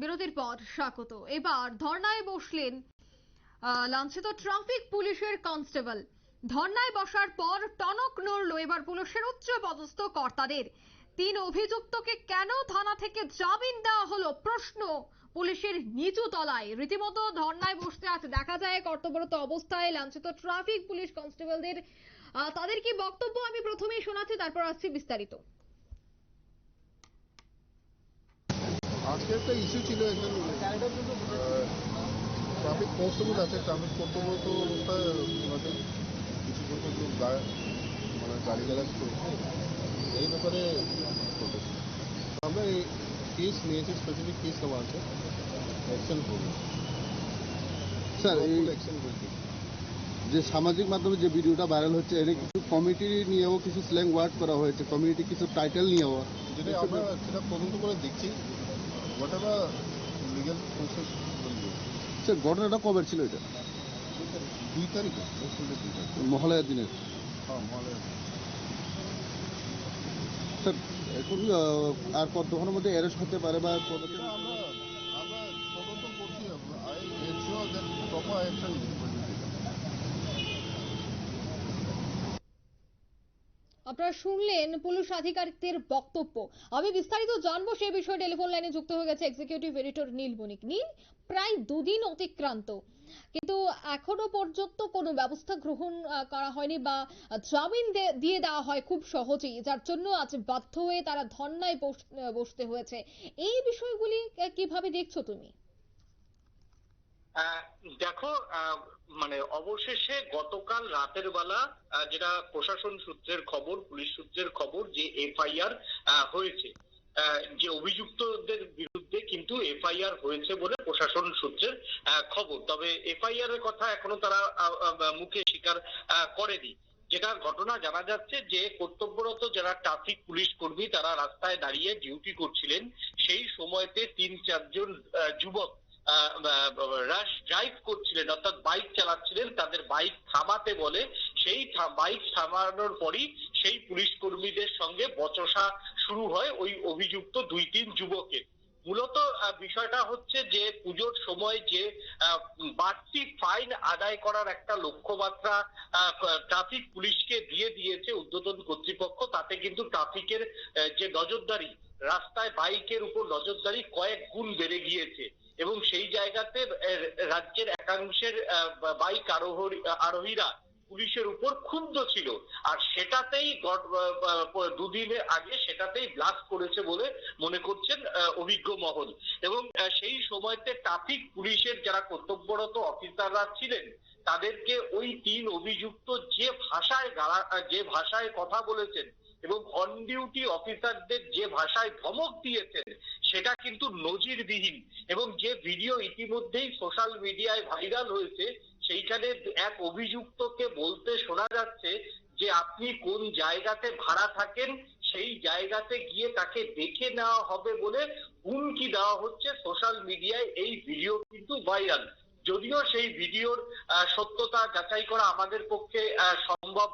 বিরতির পর স্বাগত। এবার ধর্নায় বসলেন লাঞ্ছিত ট্রাফিক পুলিশের কনস্টেবল। ধর্নায় বসার পর টনক নড়ল এবার পুলিশের উচ্চ পদস্থ কর্তাদের। তিন অভিযুক্তকে কেন থানা থেকে জামিন দেওয়া হলো প্রশ্ন পুলিশের নিচু তলায়। রীতিমতো ধর্নায় বসতে আছে দেখা যায় কর্তব্যরত অবস্থায় লাঞ্ছিত ট্রাফিক পুলিশ কনস্টেবলদের। তাদের কি বক্তব্য আমি প্রথমেই শোনাচ্ছি, তারপর আসছি বিস্তারিত। আজকে একটা ইস্যু ছিল একজন ট্রাফিক কনস্টেবল আছে ট্রাফিক কর্তব্যরত অবস্থায় ওনাদের কিছু লোক মানে গাড়ি গালাজ করেছে। এই ব্যাপারে। আমরা এই কেস নিয়েছি স্পেসিফিক কেস নেওয়া আছে। অ্যাকশন করব। স্যার এই অ্যাকশন বলছি যে সামাজিক মাধ্যমে যে ভিডিওটা ভাইরাল হচ্ছে এটা কিছু কমিটি নিয়েও কিছু স্ল্যাং ওয়ার্ড করা হয়েছে। কমিউনিটি কিছু টাইটেল নিয়েও। যেটা আমরা সেটা তদন্ত করে দেখছি। লিগাল প্রসেস স্যার ঘটনাটা কবে ছিল এটা? দুই তারিখে দুই তারিখ। মহালয়ার দিনের হ্যাঁ মহালয়া স্যার এখন আর কতক্ষণের মধ্যে অ্যারেস্ট হতে পারে বা আমরা আমরা তদন্ত করছি। I ensure that proper action আপনারা শুনলেন পুলিশ আধিকারিকদের বক্তব্য। আমি বিস্তারিত জানব সে বিষয়ে টেলিফোন লাইনে যুক্ত হয়ে গেছে এক্সিকিউটিভ এডিটর নীল বণিক। নীল, প্রায় দুদিন অতিক্রান্ত। কিন্তু এখনও পর্যন্ত কোনো ব্যবস্থা গ্রহণ করা হয়নি বা জামিন দিয়ে দেওয়া হয় খুব সহজেই, যার জন্য আজ বাধ্য হয়ে তারা ধর্নায় বস- বসতে হয়েছে। এই বিষয়গুলি কীভাবে দেখছ তুমি? দেখো মানে অবশেষে গতকাল রাতের বেলা যেটা প্রশাসন সূত্রের খবর, পুলিশ সূত্রের খবর যে এফআইআর হয়েছে। যে অভিযুক্তদের বিরুদ্ধে কিন্তু এফআইআর হয়েছে বলে প্রশাসন সূত্রের খবর। তবে এফআইআর এর কথা এখনও তারা মুখে স্বীকার করেনি। যেটা ঘটনা জানা যাচ্ছে যে কর্তব্যরত যারা ট্রাফিক পুলিশ কর্মী, তারা রাস্তায় দাঁড়িয়ে ডিউটি করছিলেন। সেই সময়তে তিন চারজন যুবক রাশ ড্রাইভ করছিলেন, অর্থাৎ বাইক চালাচ্ছিলেন, তাদের বাইক থামাতে বলে, সেই বাইক থামানোর পরই সেই পুলিশ কর্মীদের সঙ্গে বচসা শুরু হয় ওই অভিযুক্ত দুই, তিন যুবকের মূলত বিষয়টা হচ্ছে যে পুজোর সময় যে বাড়তি ফাইন আদায় করার একটা লক্ষ্যমাত্রা ট্রাফিক পুলিশকে দিয়ে দিয়েছে ঊর্ধ্বতন কর্তৃপক্ষ, তাতে কিন্তু ট্রাফিকের যে নজরদারি, রাস্তায় বাইকের উপর নজরদারি কয়েক গুণ বেড়ে গিয়েছে। এবং সেই জায়গাতে রাজ্যের একাংশের বাইক আরোহী আরোহীরা পুলিশের উপর ক্ষুব্ধ ছিল। আর সেটাতেই দুদিনের আগে সেটাতেই ব্লাস্ট করেছে বলে মনে করছেন অভিজ্ঞ মহল। এবং সেই সময়তে ট্রাফিক পুলিশের যারা কর্তব্যরত অফিসাররা ছিলেন, তাদেরকে ওই তিন অভিযুক্ত যে ভাষায় যে ভাষায় কথা বলেছেন এবং অন ডিউটি অফিসারদের যে ভাষায় ধমক দিয়েছেন, সেটা কিন্তু নজিরবিহীন। এবং যে ভিডিও ইতিমধ্যেই সোশ্যাল মিডিয়ায় ভাইরাল হয়েছে, সেইখানে এক অভিযুক্তকে বলতে শোনা যাচ্ছে যে, আপনি কোন জায়গাতে ভাড়া থাকেন, সেই জায়গাতে গিয়ে তাকে দেখে নেওয়া হবে বলে হুমকি দেওয়া হচ্ছে। সোশ্যাল মিডিয়ায় এই ভিডিও কিন্তু ভাইরাল যদিও সেই ভিডিওর সত্যতা যাচাই করা আমাদের পক্ষে সম্ভব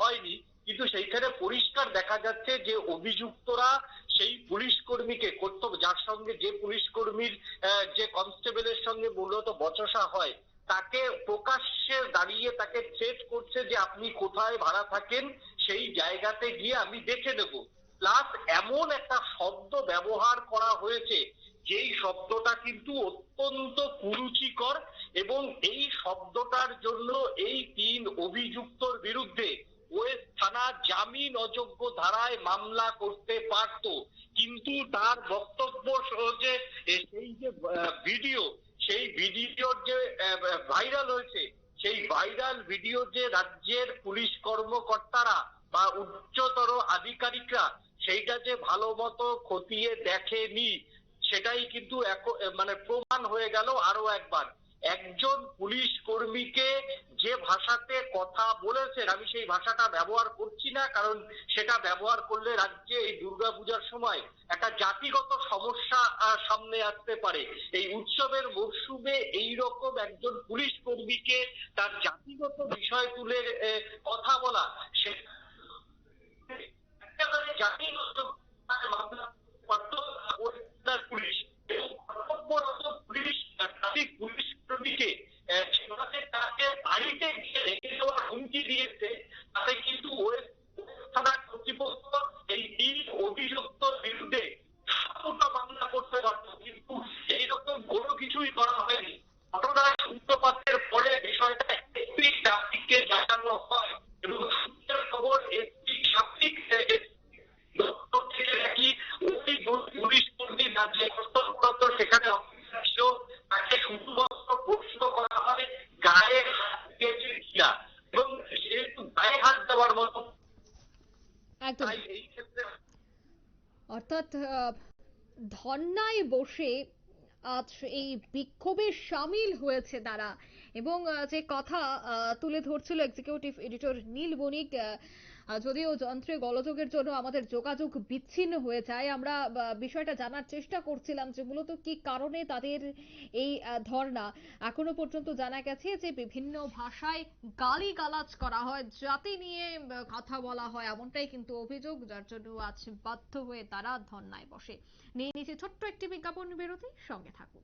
হয়নি কিন্তু সেইখানে পরিষ্কার দেখা যাচ্ছে যে অভিযুক্তরা সেই পুলিশ কর্মীকে কর্তব্য, যার সঙ্গে যে পুলিশ কর্মীর যে কনস্টেবলের সঙ্গে মূলত বচসা হয়, তাকে প্রকাশ্যে দাঁড়িয়ে তাকে থ্রেট করছে যে আপনি কোথায় ভাড়া থাকেন, সেই জায়গাতে গিয়ে আমি দেখে নেব। প্লাস এমন একটা শব্দ ব্যবহার করা হয়েছে, যেই শব্দটা কিন্তু অত্যন্ত কুরুচিকর এবং এই শব্দটার জন্য এই তিন অভিযুক্তর বিরুদ্ধে থানা জামিন অযোগ্য ধারায় মামলা করতে পারত। কিন্তু তার বক্তব্য সেই যে ভিডিও, সেই ভিডিওর যে ভাইরাল হয়েছে, সেই ভাইরাল ভিডিও যে রাজ্যের পুলিশ কর্মকর্তারা বা উচ্চতর আধিকারিকরা, সেইটা যে ভালো মতো খতিয়ে দেখেনি, সেটাই কিন্তু মানে প্রমাণ হয়ে গেল আরও একবার। একজন পুলিশ কর্মীকে যে ভাষাতে কথা বলেছেন, আমি সেই ভাষাটা ব্যবহার করছি না, কারণ সেটা ব্যবহার করলে রাজ্যে এই দুর্গাপূজার সময় একটা জাতিগত সমস্যা সামনে আসতে পারে। এই উৎসবের মরশুমে এই রকম একজন পুলিশ কর্মীকে তার জাতিগত বিষয় তুলে কথা বলা, সে জাতিগত এই তিন বিরুদ্ধে সাতটা মামলা করতে পারত, কিন্তু এইরকম কোনো কিছুই করা হয়নি। ঘটনার সূত্রপাতের পরে বিষয়টা একটি জানানো হয় এবং সূত্রের খবর একদম তাই এই ক্ষেত্রে অর্থাৎ আহ, ধর্নায় বসে আজ এই বিক্ষোভে সামিল হয়েছে তারা। এবং যে কথা আহ, তুলে ধরছিল এক্সিকিউটিভ এডিটর নীল বণিক যদিও যন্ত্রে গোলযোগের জন্য আমাদের যোগাযোগ বিচ্ছিন্ন হয়ে যায়, আমরা বিষয়টা জানার চেষ্টা করছিলাম যে মূলত কি কারণে তাদের এই ধর্না এখনও পর্যন্ত জানা গেছে যে বিভিন্ন ভাষায় গালিগালাজ করা হয়, জাতি নিয়ে কথা বলা হয়, এমনটাই কিন্তু অভিযোগ, যার জন্য আজ বাধ্য হয়ে তারা ধর্নায় বসে। নিয়ে নিচে ছোট্ট একটি বিজ্ঞাপন বিরতি, সঙ্গে থাকুন।